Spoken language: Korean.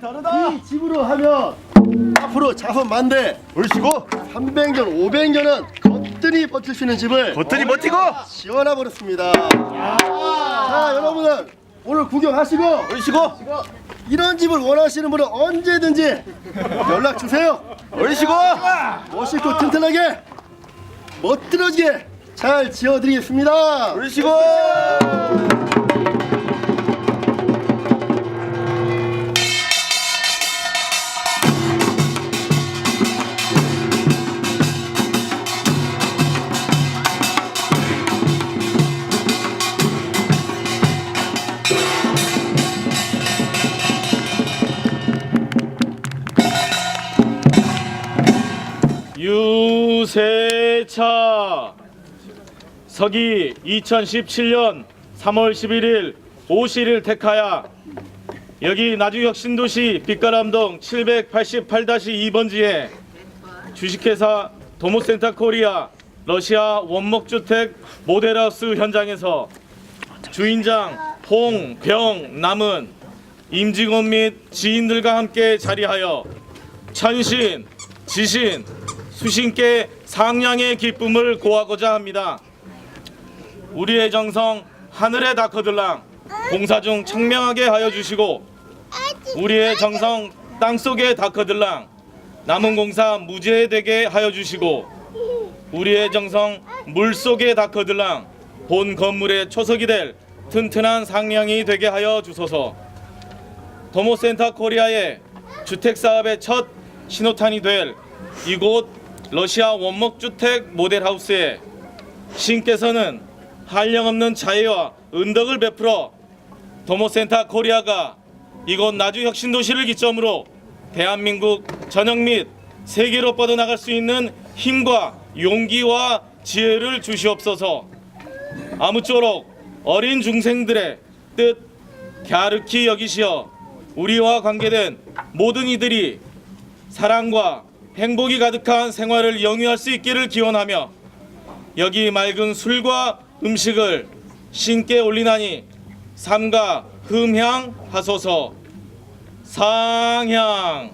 다르다. 이 집으로 하면 앞으로 자손 만대 얼씨고 300년 500년은 거뜬히 버틸 수 있는 집을 버튼이 버티고 지어놔 버렸습니다. 자 여러분들 오늘 구경하시고 얼씨고 이런 집을 원하시는 분은 언제든지 연락 주세요. 얼씨고 멋있고 튼튼하게 멋들어지게 잘 지어드리겠습니다. 얼씨고 유세차. 서기 2017년 3월 11일 오시를 택하야. 여기 나주혁신도시 빛가람동 788-2번지에 주식회사 도모센터 코리아 러시아 원목주택 모델하우스 현장에서 주인장 홍, 병, 남은 임직원 및 지인들과 함께 자리하여 천신, 지신, 수신께 상냥의 기쁨을 고하고자 합니다. 우리의 정성 하늘에 닿거들랑 공사 중 청명하게 하여 주시고 우리의 정성 땅 속에 닿거들랑 남은 공사 무죄되게 하여 주시고 우리의 정성 물 속에 닿거들랑 본 건물의 초석이 될 튼튼한 상량이 되게 하여 주소서. 도모센터 코리아의 주택 사업의 첫 신호탄이 될 이곳 러시아 원목주택 모델하우스에 신께서는 한량없는 자애와 은덕을 베풀어 도모센터 코리아가 이곳 나주 혁신도시를 기점으로 대한민국 전역 및 세계로 뻗어나갈 수 있는 힘과 용기와 지혜를 주시옵소서. 아무쪼록 어린 중생들의 뜻 갸륵히 여기시어 우리와 관계된 모든 이들이 사랑과 행복이 가득한 생활을 영위할 수 있기를 기원하며 여기 맑은 술과 음식을 신께 올리나니 삼가 흠향 하소서. 상향